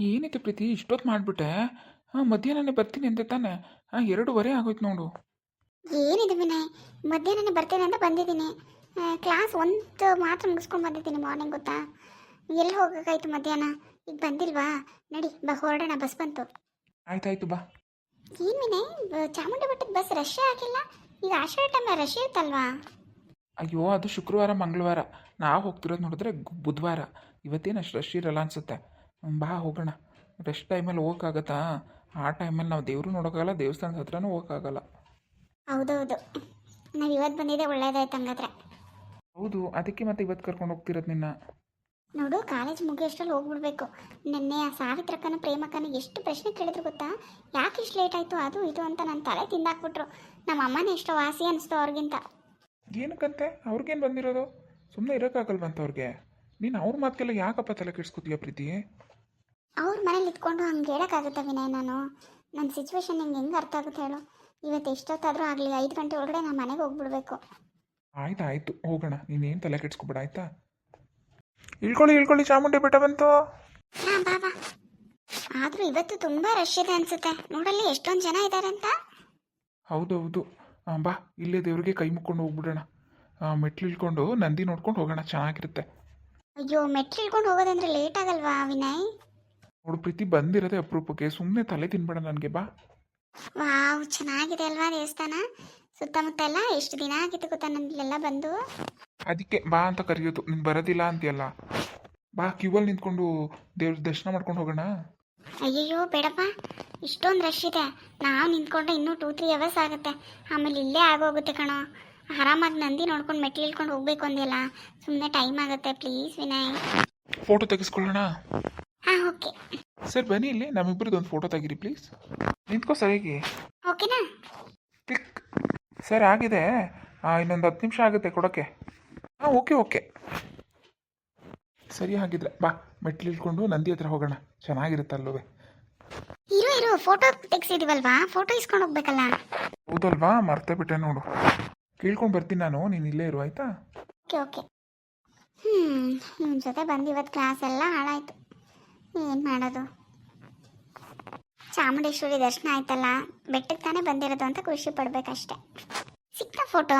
ಏನಿದೆ ಪ್ರೀತಿ? ಇಷ್ಟೊತ್ತು ಮಾಡಿಬಿಟ್ಟೆ. ಹಾಂ ಮಧ್ಯಾಹ್ನನೇ ಬರ್ತೀನಿ ಅಂದೆ ತಾನೆ. ಹಾಂ ಎರಡೂವರೆ ಆಗೋಯ್ತು ನೋಡು. ಏನಿದೆ ವಿನಯ್? ಮಧ್ಯಾಹ್ನನೇ ಬರ್ತೇನೆ ಅಂತ ಬಂದಿದ್ದೀನಿ. ಕ್ಲಾಸ್ ಒಂದು ಮಾತ್ರ ಮುಗಿಸ್ಕೊಂಡು ಬಂದಿದ್ದೀನಿ ಮಾರ್ನಿಂಗ್ ಗೊತ್ತಾ? ಎಲ್ಲಿ ಹೋಗೋಕ್ಕಾಯ್ತು ಮಧ್ಯಾಹ್ನ? ಈಗ ಬಂದಿಲ್ವಾ? ನಡಿ ಬಾ ಹೊರಡೋಣ ಬಸ್ ಬಂತು. ಆಯ್ತಾಯ್ತು ಬಾ. ಏನು ವಿನಯ್? ಚಾಮುಂಡಿ ಬೆಟ್ಟದ ಬಸ್ ರಶ್ ಆಗಿಲ್ಲ? ಈಗ ಆಷಾಢ ಟೈಮ್ ರಶ್ ಇರುತ್ತಲ್ವಾ ಅಯ್ಯೋ ಅದು ಶುಕ್ರವಾರ ಮಂಗಳವಾರ. ನಾವು ಹೋಗ್ತಿರೋದು ನೋಡಿದ್ರೆ ಬುಧವಾರ. ಇವತ್ತೇನು ಅಷ್ಟು ರಶ್ ಇರಲ್ಲ ಅನ್ಸುತ್ತೆ. ಬಾ ಹೋಗೋಣ. ರೆಸ್ಟ್ ಟೈಮಲ್ಲಿ ಹೋಗೋಕ್ಕಾಗತ್ತಾ ಆ ಟೈಮಲ್ಲಿ ನಾವು ದೇವರು ನೋಡೋಕ್ಕಾಗಲ್ಲ ದೇವಸ್ಥಾನದ ಹತ್ರನೂ ಹೋಗೋಕ್ಕಾಗಲ್ಲ. ಹೌದೌದು. ನಾವು ಇವತ್ತು ಬಂದಿದ್ದೆ ಒಳ್ಳೇದಾಯ್ತು ಹಂಗಾದ್ರೆ. ಹೌದು ಅದಕ್ಕೆ ಮತ್ತೆ ಇವತ್ತು ಕರ್ಕೊಂಡು ಹೋಗ್ತಿರೋದು ನಿನ್ನ? ನೋಡು ಕಾಲೇಜ್ ಮುಗಿಯೋಷ್ಟ್ರಲ್ಲಿ ಹೋಗ್ಬಿಡ್ಬೇಕು. ನಿನ್ನೆ ಆ ಸಾವಿತ್ರಕ್ಕನ ಪ್ರೇಮಕ್ಕನ ಎಷ್ಟು ಪ್ರಶ್ನೆ ಕೇಳಿದ್ರು ಗೊತ್ತಾ? ಯಾಕೆ ಇಷ್ಟು ಲೇಟ್ ಆಯಿತು ಅದು ಇದು ಅಂತ ನನ್ನ ತಲೆ ತಿಂದಾಕ್ಬಿಟ್ರು. ನಮ್ಮ ಅಮ್ಮನೇ ಎಷ್ಟೋ ವಾಸಿ ಅನಿಸ್ತು ಅವ್ರಿಗಿಂತ. ಏನಕ್ಕಂತೆ? ಅವ್ರಿಗೇನು ಬಂದಿರೋದು? ಸುಮ್ಮನೆ ಇರೋಕ್ಕಾಗಲ್ವಂತ ಅವ್ರಿಗೆ. ನೀನು ಅವ್ರ ಮಾತಿಗೆಲ್ಲ ಯಾಕಪ್ಪ ತಲೆ ಕೆಡ್ಸ್ಕೊತೀಯ ಪ್ರೀತಿ? ಅವ್ರ ಮನೇಲಿ ಇಟ್ಕೊಂಡು ಹಂಗೆ ಹೇಳೋಕ್ಕಾಗುತ್ತಾ ವಿನಯ್ ನಾನು? ನನ್ನ ಸಿಚುವೇಶನ್ ನಿಂಗೆ ಹೆಂಗೆ ಅರ್ಥ ಆಗುತ್ತೆ ಹೇಳು? ಇವತ್ತು ಎಷ್ಟೊತ್ತಾದರೂ ಆಗಲಿ ಐದು ಗಂಟೆ ಒಳಗಡೆ ನಾನು ಮನೆಗೆ ಹೋಗ್ಬಿಡ್ಬೇಕು. ಆಯ್ತು ಆಯಿತು. ಹೋಗೋಣ. ನೀನೇನು ತಲೆ ಕೆಡ್ಸ್ಕೊಬೇಡ ಆಯ್ತಾ? ಇಳ್ಕೊಳ್ಳಿ ಇಳ್ಕೊಳ್ಳಿ ಚಾಮುಂಡಿ ಬೆಟ್ಟ ಬಂತು. ಹಾಂ ಬಾ ಬಾ. ಆದರೂ ಇವತ್ತು ತುಂಬ ರಶ್ ಇದೆ ಅನಿಸುತ್ತೆ. ನೋಡಲ್ಲಿ ಎಷ್ಟೊಂದು ಜನ ಇದ್ದಾರೆ ಅಂತ. ಹೌದು ಹೌದು ಆ, ಬಾ. ಇಲ್ಲೇ ದೇವ್ರಿಗೆ ಕೈ ಮುಕ್ಕೊಂಡು ಹೋಗ್ಬಿಡೋಣ. ಆ, ಮೆಟ್ಲು ಇಳ್ಕೊಂಡು ನಂದಿ ನೋಡ್ಕೊಂಡು ಹೋಗೋಣ. ಚೆನ್ನಾಗಿರುತ್ತೆ. ಅಯ್ಯೋ ಮೆಟ್ಲು ಇಳ್ಕೊಂಡು ಹೋಗೋದಂದ್ರೆ ಲೇಟ್ ಆಗಲ್ವಾ ವಿನಯ್? ನೋಡು ಪ್ರೀತಿ ಬಂದಿರೋದೇ ಅಪರೂಪಕ್ಕೆ. ಸುಮ್ಮನೆ ತಲೆ ತಿನ್ಬೇಡ ನನಗೆ ಬಾ. ವಾವ್ ಚೆನ್ನಾಗಿದೆ ಅಲ್ವಾ ದೇವಸ್ಥಾನ? ಸುತ್ತಮುತ್ತ ಎಲ್ಲ ಎಷ್ಟು ದಿನ ಆಗಿತ್ತು ಗೊತ್ತಾ ನನ್ನೆಲ್ಲ ಬಂದು? ಅದಕ್ಕೆ ಬಾ ಅಂತ ಕರೆಯೋದು. ನೀನು ಬರೋದಿಲ್ಲ ಅಂತೀಯಲ್ಲ. ಬಾ ಕ್ಯೂವಲ್ಲಿ ನಿಂತ್ಕೊಂಡು ದೇವ್ರ ದರ್ಶನ ಮಾಡ್ಕೊಂಡು ಹೋಗೋಣ. ಅಯ್ಯಯ್ಯೋ ಬೇಡಪ್ಪ. ಇಷ್ಟೊಂದು ರಶ್ ಇದೆ. ನಾವು ನಿಂತ್ಕೊಂಡ್ರೆ ಇನ್ನೂ ಟೂ ತ್ರೀ ಅವರ್ಸ್ ಆಗುತ್ತೆ. ಆಮೇಲೆ ಇಲ್ಲೇ ಆಗೋಗುತ್ತೆ ಕಣೋ. ಆರಾಮಾಗಿ ನಂದಿ ನೋಡ್ಕೊಂಡು ಮೆಟ್ಲು ಇಳ್ಕೊಂಡು ಹೋಗ್ಬೇಕು ಅಂದಿಲ್ಲ ಸುಮ್ಮನೆ ಟೈಮ್ ಆಗುತ್ತೆ ಪ್ಲೀಸ್ ವಿನಯ್. ಫೋಟೋ ತೆಗೆಸ್ಕೊಳ್ಳೋಣ? ಹಾಂ ಓಕೆ ಸರ್ ಬನ್ನಿ ಇಲ್ಲಿ ನಮ್ಮಿಬ್ಬರದ್ದು ಒಂದು ಫೋಟೋ ತೆಗೀರಿ ಪ್ಲೀಸ್ ನಿಂತ್ಕೋ ಸರಿಯಾಗಿ ಓಕೆನಾ ಕ್ಲಿಕ್ ಸರ್ ಆಗಿದೆ. ಇನ್ನೊಂದು ಹತ್ತು ನಿಮಿಷ ಆಗುತ್ತೆ ಕೊಡೋಕ್ಕೆ ಹಾಂ ಓಕೆ ಓಕೆ ಸರಿ ಹಾಗಿದ್ರೆ ಬಾ ಮೆಟ್ಲು ಇಳ್ಕೊಂಡು ನಂದಿ ಹತ್ರ ಹೋಗೋಣ. ಚೆನ್ನಾಗಿರುತ್ತೆ ಅಲ್ಲವೇ ಇರು ಇರು ಫೋಟೋ ತೆಗ್ಸಿದೀವಲ್ವಾ? ಫೋಟೋ ಇಸ್ಕೊಂಡು ಹೋಗ್ಬೇಕಲ್ಲ. ಹೌದಲ್ವಾ? ಮರ್ತೇ ಬಿಟ್ಟೆ ನೋಡು. ಕೇಳ್ಕೊಂಡು ಬರ್ತೀನಿ ನಾನು ನೀನು ಇಲ್ಲೇ ಇರು ಆಯ್ತಾ? Okay okay. ಹ್ಞೂ ನಿಮ್ಮ ಜೊತೆ ಬಂದು ಇವತ್ತು ಕ್ಲಾಸ್ ಎಲ್ಲ ಹಾಳಾಯಿತು. ಏನು ಮಾಡೋದು? ಚಾಮುಂಡೇಶ್ವರಿ ದರ್ಶನ ಆಯ್ತಲ್ಲ ಬೆಟ್ಟಕ್ಕೆ ತಾನೇ ಬಂದಿರೋದು ಅಂತ ಖುಷಿ ಪಡ್ಬೇಕಷ್ಟೆ. ಸಿಕ್ತ ಫೋಟೋ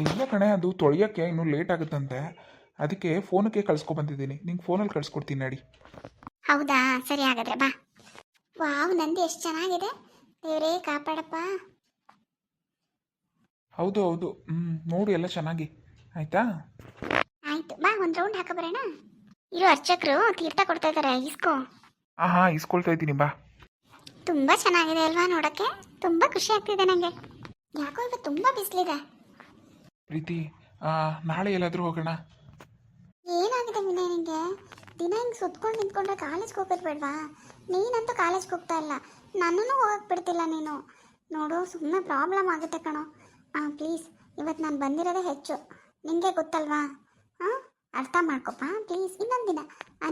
ಇಲ್ಲ ಕಣೆ ಅದು ತೊಳೆಯೋಕ್ಕೆ ಇನ್ನೂ ಲೇಟ್ ಆಗುತ್ತಂತೆ. ಅದಕ್ಕೆ ಫೋನಕ್ಕೆ ಕಳ್ಸ್ಕೊ ಬಂದಿದ್ದೀನಿ. ನಿಂಗೆ ಫೋನಲ್ಲಿ ಕಳ್ಸ್ಕೊಡ್ತೀನಿ ನಡಿ. ಹೌದಾ? ಸರಿ ಹಾಗಾದ್ರೆ ಬಾ. ವಾವ್ ನಂದಿ ಎಷ್ಟು ಚೆನ್ನಾಗಿದೆ. ದೇವರೇ ಕಾಪಾಡಪ್ಪ. ಹೌದು ಹೌದು. ಹ್ಞೂ ನೋಡು ಎಲ್ಲ ಚೆನ್ನಾಗಿ. ಆಯ್ತಾ? ಆಯ್ತು. ಬಾ ಒಂದು ರೌಂಡ್ ಹಾಕ ಬರೋಣ? ಇರು ಅರ್ಚಕರು ತೀರ್ಥ ಕೊಡ್ತಾ ಇದ್ದಾರೆ ಇಸ್ಕೋ ಆಹಾ ಹಾಂ ಇಸ್ಕೊಳ್ತಾ ಇದ್ದೀನಿ ಬಾ. ತುಂಬಾ ಚೆನ್ನಾಗಿದೆ ಅಲ್ವಾ ನೋಡಕ್ಕೆ? ತುಂಬಾ ಖುಷಿ ಆಗ್ತಿದೆ ನನಗೆ ಯಾಕೋ ಇವತ್ತು ತುಂಬಾ ಬಿಸಿಲಿದೆ. ಪ್ರೀತಿ ಆ, ನಾಳೆ ಎಲ್ಲಾದರೂ ಹೋಗೋಣ? ಏನಾಗಿದೆ ವಿನಯ್ ನಿಂಗೆ? ದಿನ ಹಿಂಗೆ ಸುತ್ಕೊಂಡು ನಿಂತ್ಕೊಂಡ್ರೆ ಕಾಲೇಜ್ಗೆ ಹೋಗಿರ್ಬೇಡ್ವಾ? ಬೇಡವಾ ನೀನಂತೂ ಕಾಲೇಜ್ಗೆ ಹೋಗ್ತಾ ಇಲ್ಲ. ನನ್ನನ್ನು ಹೋಗಕ್ಕೆ ಬಿಡ್ತಿಲ್ಲ ನೀನು. ನೋಡು ಸುಮ್ಮನೆ ಪ್ರಾಬ್ಲಮ್ ಆಗುತ್ತೆ ಕಣೋ. ಹಾಂ ಪ್ಲೀಸ್ ಇವತ್ತು ನಾನು ಬಂದಿರೋದೇ ಹೆಚ್ಚು. ನಿಮಗೆ ಗೊತ್ತಲ್ವಾ? ಹಾಂ ಅರ್ಥ ಮಾಡ್ಕೊಪ್ಪ ಪ್ಲೀಸ್ ಇನ್ನೊಂದು ದಿನ.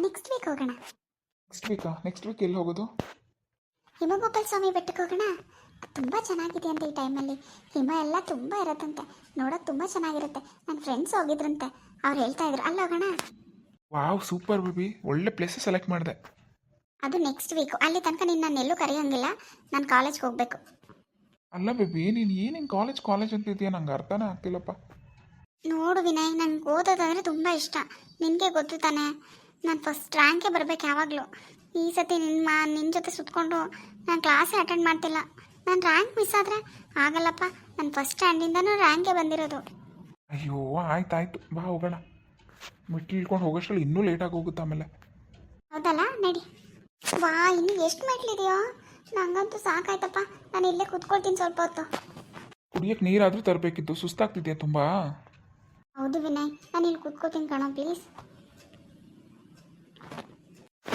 ನೆಕ್ಸ್ಟ್ ವೀಕ್ ಹೋಗೋಣ. ನೆಕ್ಸ್ಟ್ ವೀಕಾ ನೆಕ್ಸ್ಟ್ ವೀಕ್ ಎಲ್ಲಿ ಹೋಗೋದು? ಹಿಮಗೋಪಾಲ ಸ್ವಾಮಿ ಬೆಟ್ಟಕ್ಕೆ ಹೋಗೋಣ? ತುಂಬ ಚೆನ್ನಾಗಿದೆ ಅಂತ ಈ ಟೈಮಲ್ಲಿ ಹಿಮ ಎಲ್ಲ ತುಂಬ ಇರುತ್ತಂತೆ. ನೋಡೋಕೆ ತುಂಬ ಚೆನ್ನಾಗಿರುತ್ತೆ. ನನ್ನ ಫ್ರೆಂಡ್ಸ್ ಹೋಗಿದ್ರಂತೆ. ಅವ್ರು ಹೇಳ್ತಾ ಇದ್ರು ಅಲ್ಲಿ ಹೋಗೋಣ? ವಾವ್ ಸೂಪರ್ ಬೇಬಿ ಒಳ್ಳೆ ಪ್ಲೇಸ್ ಸೆಲೆಕ್ಟ್ ಮಾಡಿದೆ. ಅದು ನೆಕ್ಸ್ಟ್ ವೀಕು ಅಲ್ಲಿ ತನಕ ನಿನ್ನ ನಾನು ಎಲ್ಲೂ ಕರೆಯೋಂಗಿಲ್ಲ. ನಾನು ಕಾಲೇಜ್ಗೆ ಹೋಗಬೇಕು. ಅಲ್ಲ ಬೇಬಿ ನೀನು ಏನು ಹಿಂಗೆ ಕಾಲೇಜ್ ಕಾಲೇಜ್ ಅಂತ ಇದೆಯಾ? ನಂಗೆ ಅರ್ಥನೇ ಆಗ್ತಿಲ್ಲಪ್ಪ. ನೋಡು ವಿನಯ್ ನಂಗೆ ಓದೋದಂದ್ರೆ ತುಂಬ ಇಷ್ಟ. ನಿನಗೆ ಗೊತ್ತು ತಾನೆ? ನಾನು ಫಸ್ಟ್ ರ್ಯಾಂಕೇ ಬರಬೇಕು ಯಾವಾಗಲೂ. ಈ ಸತಿ ನಿನ್ನ ಮಾ ನಿನ್ನ ಜೊತೆ ಸುತ್ಕೊಂಡು ನಾನು ಕ್ಲಾಸೇ ಅಟೆಂಡ್ ಮಾಡ್ತಿಲ್ಲ. ನಾನು ರ್ಯಾಂಕ್ ಮಿಸ್ ಆದರೆ ಆಗಲ್ಲಪ್ಪ. ನಾನು ಫಸ್ಟ್ ಸ್ಟ್ಯಾಂಡಿಂದನೂ ರ್ಯಾಂಕೇ ಬಂದಿರೋದು. ಅಯ್ಯೋ ಆಯ್ತಾಯ್ತು. ಬಾ ಹೋಗೋಣ. ಮೆಟ್ಲು ಇಳ್ಕೊಂಡು ಹೋಗೋಷ್ಟ್ರಲ್ಲಿ ಇನ್ನೂ ಲೇಟಾಗಿ ಹೋಗುತ್ತೆ ಆಮೇಲೆ. ಹೌದಲ್ಲ ನಡಿ. ವಾ ಇನ್ನು ಎಷ್ಟು ಮೆಟ್ಲಿದೆಯೋ ನಂಗಂತೂ ಸಾಕಾಯ್ತಪ್ಪ. ನಾನು ಇಲ್ಲೇ ಕೂತ್ಕೊಳ್ತೀನಿ ಸ್ವಲ್ಪ ಹೊತ್ತು. ಕುಡಿಯಕ್ಕೆ ನೀರಾದರೂ ತರಬೇಕಿತ್ತು. ಸುಸ್ತಾಗ್ತಿದೆಯಾ ತುಂಬ? ಹೌದು ವಿನಯ್ ನಾನು ಇಲ್ಲಿ ಕೂತ್ಕೋತೀನಿ ಕಣೋ ಪ್ಲೀಸ್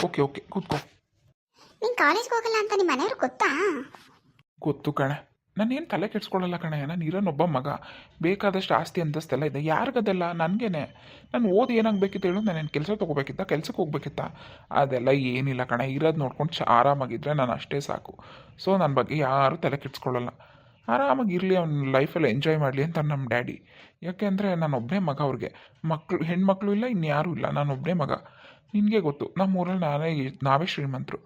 ಓಕೆ ಓಕೆ ಕೂತ್ಕೋ. ನೀನು ಕಾಲೇಜ್ಗೆ ಹೋಗಲ್ಲ ಅಂತ ನಿಮ್ಮ ಮನೆಯವ್ರಿಗೆ ಗೊತ್ತಾ? ಗೊತ್ತು ಕಣೆ. ನಾನೇನು ತಲೆ ಕೆಡ್ಸ್ಕೊಳ್ಳಲ್ಲ ಕಣೆ, ನಾನು ಇರೋನೊಬ್ಬ ಮಗ. ಬೇಕಾದಷ್ಟು ಆಸ್ತಿ ಅಂತಸ್ತೆಲ್ಲ ಇದೆ. ಯಾರಿಗದೆಲ್ಲ? ನನಗೇನೆ. ನಾನು ಓದಿ ಏನಾಗಬೇಕಿತ್ತು ಹೇಳು ನಾನೇನು ಕೆಲಸ ತೊಗೋಬೇಕಿತ್ತ? ಕೆಲಸಕ್ಕೆ ಹೋಗ್ಬೇಕಿತ್ತ? ಅದೆಲ್ಲ ಏನಿಲ್ಲ ಕಣ. ಇರೋದು ನೋಡ್ಕೊಂಡು ಆರಾಮಾಗಿದ್ದರೆ ನಾನು ಅಷ್ಟೇ ಸಾಕು. ಸೊ ನನ್ನ ಬಗ್ಗೆ ಯಾರೂ ತಲೆ ಕೆಡ್ಸ್ಕೊಳ್ಳಲ್ಲ. ಆರಾಮಾಗಿ ಇರಲಿ ಅವ್ನ ಲೈಫಲ್ಲಿ ಎಂಜಾಯ್ ಮಾಡಲಿ ಅಂತ ನಮ್ಮ ಡ್ಯಾಡಿ. ಯಾಕೆ ಅಂದರೆ ನಾನೊಬ್ಬನೇ ಮಗ ಅವ್ರಿಗೆ. ಮಕ್ಕಳು ಹೆಣ್ಮಕ್ಳು ಇಲ್ಲ, ಇನ್ಯಾರೂ ಇಲ್ಲ. ನಾನು ಒಬ್ಬನೇ ಮಗ. ನಿನಗೆ ಗೊತ್ತು ನಮ್ಮ ಊರಲ್ಲಿ ನಾನೇ ನಾವೇ ಶ್ರೀಮಂತರು.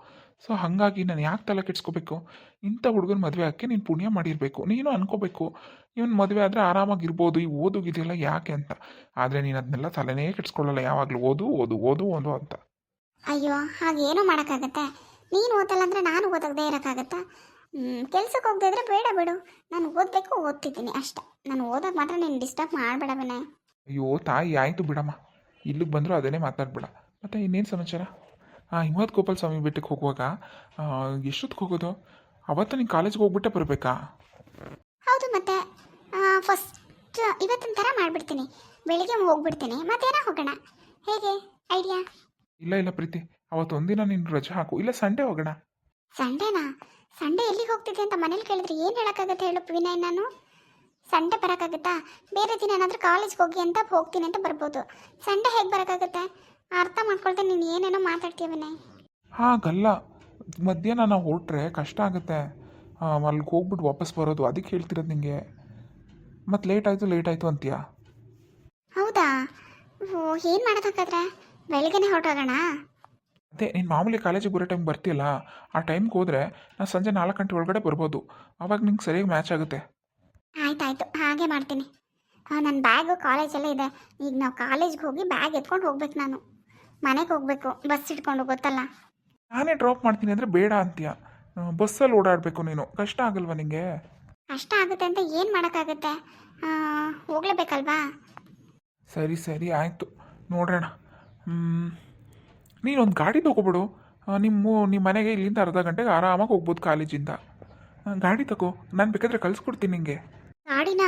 ಸೊ ಹಾಗಾಗಿ ನಾನು ಯಾಕೆ ತಲೆ ಕೆಡ್ಸ್ಕೋಬೇಕು? ಇಂಥ ಹುಡುಗನ ಮದುವೆ ಹಾಕಿ ನೀನು ಪುಣ್ಯ ಮಾಡಿರಬೇಕು. ನೀನು ಅನ್ಕೋಬೇಕು ಇವನು ಮದುವೆ ಆದರೆ ಆರಾಮಾಗಿರ್ಬೋದು ಈ ಓದುಗಿದೆಯಲ್ಲ ಯಾಕೆ ಅಂತ. ಆದರೆ ನೀನು ಅದನ್ನೆಲ್ಲ ತಲೆನೇ ಕೆಡ್ಸ್ಕೊಳ್ಳಲ್ಲ ಯಾವಾಗಲೂ ಓದು ಓದು ಓದು ಓದು ಅಂತ. ಅಯ್ಯೋ ಹಾಗೇನೋ ಮಾಡೋಕ್ಕಾಗತ್ತೆ. ನೀನು ಓದಲ್ಲ ಅಂದರೆ ನಾನು ಓದೋದೇ ಇರೋಕ್ಕಾಗತ್ತಾ? ಕೆಲ್ಸಕ್ಕೆ ಹೋಗದೆ ಇದ್ರೆ ಬೇಡ ಬಿಡು. ನಾನು ಓದಬೇಕು ಓದ್ತಿದ್ದೀನಿ ಅಷ್ಟೆ. ನಾನು ಓದೋದು ಮಾತ್ರ ನೀನು ಡಿಸ್ಟರ್ಬ್ ಮಾಡಬೇಡ ವಿನಯ್. ಅಯ್ಯೋ ತಾಯಿ ಆಯಿತು ಬಿಡಮ್ಮ. ಇಲ್ಲಿಗೆ ಬಂದರೂ ಅದನ್ನೇ ಮಾತಾಡ್ಬೇಡ. ಮತ್ತೆ ಇನ್ನೇನು ಸಮಾಚಾರ? ಹಿಮವದ್ ಗೋಪಾಲ್ ಸ್ವಾಮಿ ಬೆಟ್ಟಕ್ಕೆ ಹೋಗುವಾಗ ಎಷ್ಟೊತ್ತಿಗೆ ಹೋಗೋದು? ಅವತ್ತು ನೀನು ಕಾಲೇಜ್ಗೆ ಹೋಗ್ಬಿಟ್ಟೆ ಬರಬೇಕಾ? ಹೌದು ಮತ್ತೆ. ಫಸ್ಟ್ ಇವತ್ತಿನ ಥರ ಮಾಡಿಬಿಡ್ತೀನಿ. ಬೆಳಿಗ್ಗೆ ಹೋಗ್ಬಿಡ್ತೀನಿ. ಮತ್ತೇನೋ ಹೋಗೋಣ. ಹೇಗೆ? ಐಡಿಯಾ ಇಲ್ಲ ಇಲ್ಲ ಪ್ರೀತಿ. ಅವತ್ತು ಒಂದಿನ ನೀನು ರಜೆ ಹಾಕು. ಇಲ್ಲ ಸಂಡೇ ಹೋಗೋಣ. ಸಂಡೇನಾ? ಸಂಡೇ ಎಲ್ಲಿಗೆ ಹೋಗ್ತಿದ್ದೆ ಅಂತ ಮನೇಲಿ ಕೇಳಿದ್ರೆ ಏನು ಹೇಳೋಕ್ಕಾಗತ್ತೆ ಹೇಳು ವಿನಯ್ ನಾನು ಸಂಡೇ ಬರೋಕ್ಕಾಗತ್ತಾ? ಬೇರೆ ದಿನ ಏನಾದರೂ ಕಾಲೇಜ್ಗೆ ಹೋಗಿ ಅಂತ ಹೋಗ್ತೀನಿ ಅಂತ ಬರ್ಬೋದು. ಸಂಡೇ ಹೇಗೆ ಬರೋಕ್ಕಾಗತ್ತೆ? ಅರ್ಥ ಮಾಡ್ಕೊಳ್ದೆ ನೀನು ಏನೇನೋ ಮಾತಾಡ್ತೀಯ ವಿನಯ್. ಹಾಗಲ್ಲ ಮಧ್ಯಾಹ್ನ ನಾವು ಹೊರಟ್ರೆ ಕಷ್ಟ ಆಗುತ್ತೆ. ಅಲ್ಲಿಗೆ ಹೋಗ್ಬಿಟ್ಟು ವಾಪಸ್ ಬರೋದು ಅದಕ್ಕೆ ಹೇಳ್ತಿರೋದು ನಿಂಗೆ. ಮತ್ತು ಲೇಟ್ ಆಯಿತು ಲೇಟ್ ಆಯಿತು ಅಂತೀಯಾ? ಹೌದಾ? ಓ ಏನು ಮಾಡೋದಕ್ಕಾದ್ರೆ ಬೆಳಿಗ್ಗೆನೇ ಹೊರಟೋಗೋಣ? ಅದೇ ನೀನು ಮಾಮೂಲಿ ಕಾಲೇಜಿಗೆ ಬರೋ ಟೈಮ್ ಬರ್ತೀಯಲ್ಲ ಆ ಟೈಮ್ಗೆ ಹೋದರೆ ನಾನು ಸಂಜೆ ನಾಲ್ಕು ಗಂಟೆ ಒಳಗಡೆ ಬರ್ಬೋದು. ಅವಾಗ ನಿಂಗೆ ಸರಿಯಾಗಿ ಮ್ಯಾಚ್ ಆಗುತ್ತೆ. ಆಯ್ತಾಯ್ತು ಹಾಗೆ ಮಾಡ್ತೀನಿ. ನನ್ನ ಬ್ಯಾಗು ಕಾಲೇಜಲ್ಲೇ ಇದೆ. ಈಗ ನಾವು ಕಾಲೇಜ್ಗೆ ಹೋಗಿ ಬ್ಯಾಗ್ ಎತ್ಕೊಂಡು ಹೋಗ್ಬೇಕು ನಾನು. ಮನೆಗೆ ಹೋಗ್ಬೇಕು ಬಸ್ ಇಟ್ಕೊಂಡು ಗೊತ್ತಲ್ಲ? ನಾನೇ ಡ್ರಾಪ್ ಮಾಡ್ತೀನಿ ಅಂದರೆ ಬೇಡ ಅಂತೀಯ. ಬಸ್ಸಲ್ಲಿ ಓಡಾಡಬೇಕು ನೀನು. ಕಷ್ಟ ಆಗಲ್ವಾ ನಿಂಗೆ? ಕಷ್ಟ ಆಗುತ್ತೆ ಅಂತ ಏನು ಮಾಡೋಕ್ಕಾಗುತ್ತೆ? ಹೋಗ್ಲೇಬೇಕಲ್ವಾ? ಸರಿ ಸರಿ ಆಯಿತು. ನೋಡೋಣ ನೀನೊಂದು ಗಾಡಿ ತಗೋಬಿಡು. ನಿಮ್ಮ ನಿಮ್ಮ ಮನೆಗೆ ಇಲ್ಲಿಂದ ಅರ್ಧ ಗಂಟೆಗೆ ಆರಾಮಾಗಿ ಹೋಗ್ಬೋದು ಕಾಲೇಜಿಂದ. ಗಾಡಿ ತಗೋ. ನಾನು ಬೇಕಾದರೆ ಕಳಿಸ್ಕೊಡ್ತೀನಿ ನಿಂಗೆ. ಗಾಡಿನ?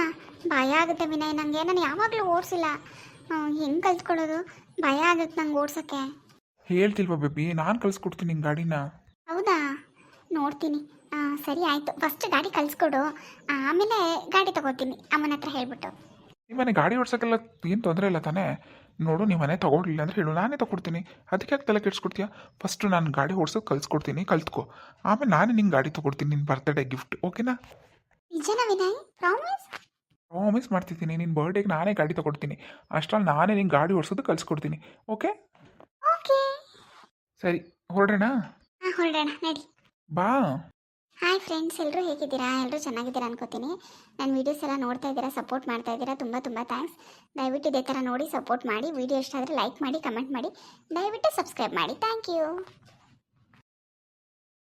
ಭಯ ಆಗುತ್ತೆ ವಿನಯ್ ನನಗೆ ನಾನು ಯಾವಾಗಲೂ ಓಡಿಸಿಲ್ಲ. ಹೆಂಗೆ ಕಲ್ತ್ಕೊಳ್ಳೋದು ಭಯ ಆಗುತ್ತೆ ನಂಗೆ ಓಡ್ಸೋಕ್ಕೆ. ಹೇಳ್ತಿಲ್ವಾ ಬೇಬಿ? ನಾನು ಕಳಿಸ್ಕೊಡ್ತೀನಿ ನಿಮ್ಮ ಗಾಡಿನ. ಹೌದಾ? ನೋಡ್ತೀನಿ. ಆ, ಸರಿ ಆಯಿತು. ಫಸ್ಟ್ ಗಾಡಿ ಕಲಿಸ್ಕೊಡು. ಆಮೇಲೆ ಗಾಡಿ ತಗೋತೀನಿ. ಅಮ್ಮನ ಹತ್ರ ಹೇಳ್ಬಿಟ್ಟು. ನಿಮ್ಮನೆ ಗಾಡಿ ಓಡ್ಸೋಕ್ಕೆಲ್ಲ ಏನು ತೊಂದರೆ ಇಲ್ಲ ತಾನೇ? ನೋಡು ನಿಮ್ಮ ಮನೆ ಅಂದ್ರೆ ಅಂದರೆ ಹೇಳು. ನಾನೇ ತಗೊಡ್ತೀನಿ. ಅದಕ್ಕೆ ಯಾಕೆ ತಲೆ ಕೆಡ್ಸ್ಕೊಡ್ತೀಯ? ಫಸ್ಟ್ ನಾನು ಗಾಡಿ ಓಡ್ಸೋದು ಕಲ್ಸ್ಕೊಡ್ತೀನಿ. ಕಲ್ತ್ಕೊ. ಆಮೇಲೆ ನಾನೇ ನಿಂಗೆ ಗಾಡಿ ತೊಗೊಡ್ತೀನಿ ನಿನ್ನ ಬರ್ತ್ಡೇ ಗಿಫ್ಟ್ ಓಕೆನಾ ನಿಜನಾ ವಿನಯ್? ಪ್ರಾಮಿಸ್ ಪ್ರಾಮಿಸ್ ಮಾಡ್ತಿದ್ದೀನಿ ನಿನ್ನ ಬರ್ಡೇಗೆ ನಾನೇ ಗಾಡಿ ತಗೊಡ್ತೀನಿ. ಅಷ್ಟರಲ್ಲಿ ನಾನೇ ನಿಂಗೆ ಗಾಡಿ ಓಡಿಸೋದು ಕಲಿಸ್ಕೊಡ್ತೀನಿ ಓಕೆ ಓಕೆ ಸರಿ ಹೊರಡ್ರಣ ಹಾಂ ಹೊರಡೋಣ ನಡಿ. ಬಾ. ಹಾಯ್ ಫ್ರೆಂಡ್ಸ್ ಎಲ್ಲರೂ ಹೇಗಿದ್ದೀರಾ? ಎಲ್ಲರೂ ಚೆನ್ನಾಗಿದ್ದೀರಾ ಅನ್ಕೋತೀನಿ. ನನ್ನ ವೀಡಿಯೋಸ್ ಎಲ್ಲ ನೋಡ್ತಾ ಇದ್ದೀರಾ ಸಪೋರ್ಟ್ ಮಾಡ್ತಾ ಇದ್ದೀರಾ ತುಂಬ ತುಂಬ ಥ್ಯಾಂಕ್ಸ್ ದಯವಿಟ್ಟು ಇದೇ ಥರ ನೋಡಿ ಸಪೋರ್ಟ್ ಮಾಡಿ ವೀಡಿಯೋ ಇಷ್ಟ ಆದರೆ ಲೈಕ್ ಮಾಡಿ ಕಮೆಂಟ್ ಮಾಡಿ. ದಯವಿಟ್ಟು ಸಬ್ಸ್ಕ್ರೈಬ್ ಮಾಡಿ. Thank you